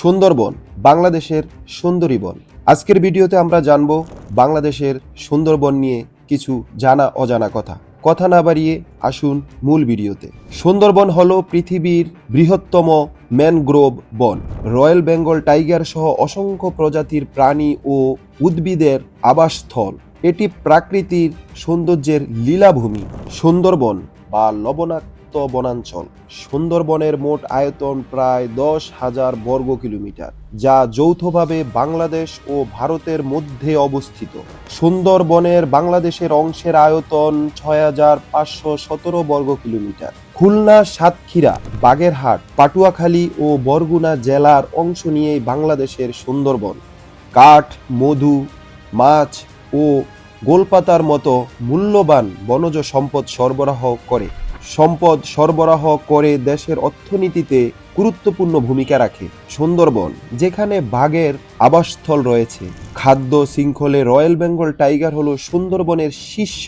সুন্দরবন, বাংলাদেশের সুন্দরী বন। আজকের ভিডিওতে আমরা জানব বাংলাদেশের সুন্দরবন নিয়ে কিছু জানা অজানা কথা। কথা না বাড়িয়ে আসুন মূল ভিডিওতে। সুন্দরবন হল পৃথিবীর বৃহত্তম ম্যানগ্রোভ বন। রয়্যাল বেঙ্গল টাইগার সহ অসংখ্য প্রজাতির প্রাণী ও উদ্ভিদের আবাসস্থল। এটি প্রাকৃতিক সৌন্দর্যের লীলাভূমি। সুন্দরবন বা লবণাক্ত বনাঞ্চল। সুন্দরবনের মোট আয়তন প্রায় দশ হাজার বর্গ কিলোমিটার, যা যৌথভাবে বাংলাদেশ ও ভারতের মধ্যে অবস্থিত। সুন্দরবনের বাংলাদেশের অংশের আয়তন ছয় হাজার পাঁচশো সতেরো বর্গ কিলোমিটার। খুলনা, সাতক্ষীরা, বাগেরহাট, পাটুয়াখালী ও বরগুনা জেলার অংশ নিয়েই বাংলাদেশের সুন্দরবন। কাঠ, মধু, মাছ ও গোলপাতার মতো মূল্যবান বনজ সম্পদ সরবরাহ করে। সম্পদ সরবরাহ করে দেশের অর্থনীতিতে গুরুত্বপূর্ণ ভূমিকা রাখে। সুন্দরবন, যেখানে বাঘের আবাসস্থল রয়েছে। খাদ্য শৃঙ্খলে রয়্যাল বেঙ্গল টাইগার হলো সুন্দরবনের শীর্ষ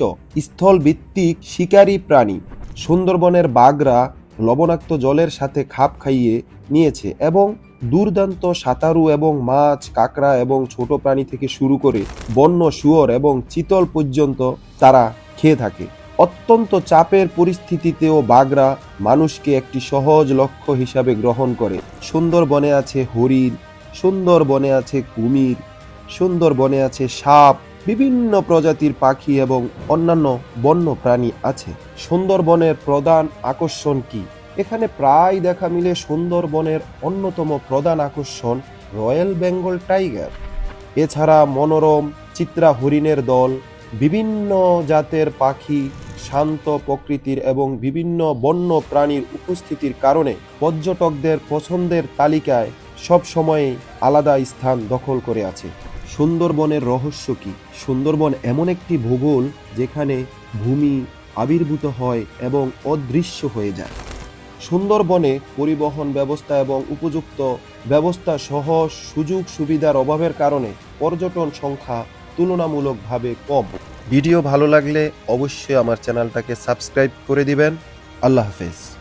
স্থল ভিত্তিক শিকারী প্রাণী। সুন্দরবনের বাঘরা লবণাক্ত জলের সাথে খাপ খাইয়ে নিয়েছে এবং দুর্দান্ত সাঁতারু এবং মাছ, কাঁকড়া এবং ছোট প্রাণী থেকে শুরু করে বন্য শুয়োর এবং চিতল পর্যন্ত তারা খেয়ে থাকে। অত্যন্ত চাপের পরিস্থিতিতেও বাঘরা মানুষকে একটি সহজ লক্ষ্য হিসাবে গ্রহণ করে। সুন্দরবনে আছে হরিণ, সুন্দরবনে আছে কুমির, সুন্দরবনে আছে সাপ, বিভিন্ন প্রজাতির পাখি এবং অন্যান্য বন্য প্রাণী আছে। সুন্দরবনের প্রধান আকর্ষণ কি? এখানে প্রায় দেখা মিলে সুন্দরবনের অন্যতম প্রধান আকর্ষণ রয়্যাল বেঙ্গল টাইগার। এছাড়া মনোরম, চিত্রা হরিণের দল, বিভিন্ন জাতের পাখি শান্ত প্রকৃতির এবং বিভিন্ন বন্য প্রাণীর উপস্থিতির কারণে পর্যটকদের পছন্দের তালিকায় সব সময় আলাদা স্থান দখল করে আছে। সুন্দরবনের রহস্য কি? সুন্দরবন এমন একটি ভূগোল যেখানে ভূমি আবির্ভূত হয় এবং অদৃশ্য হয়ে যায়। সুন্দরবনে পরিবহন ব্যবস্থা এবং উপযুক্ত ব্যবস্থা সহ সুযোগ সুবিধার অভাবের কারণে পর্যটন সংখ্যা তুলনামূলকভাবে কম। ভিডিও ভালো লাগলে অবশ্যই আমার চ্যানেলটাকে সাবস্ক্রাইব করে দিবেন। আল্লাহ হাফেজ।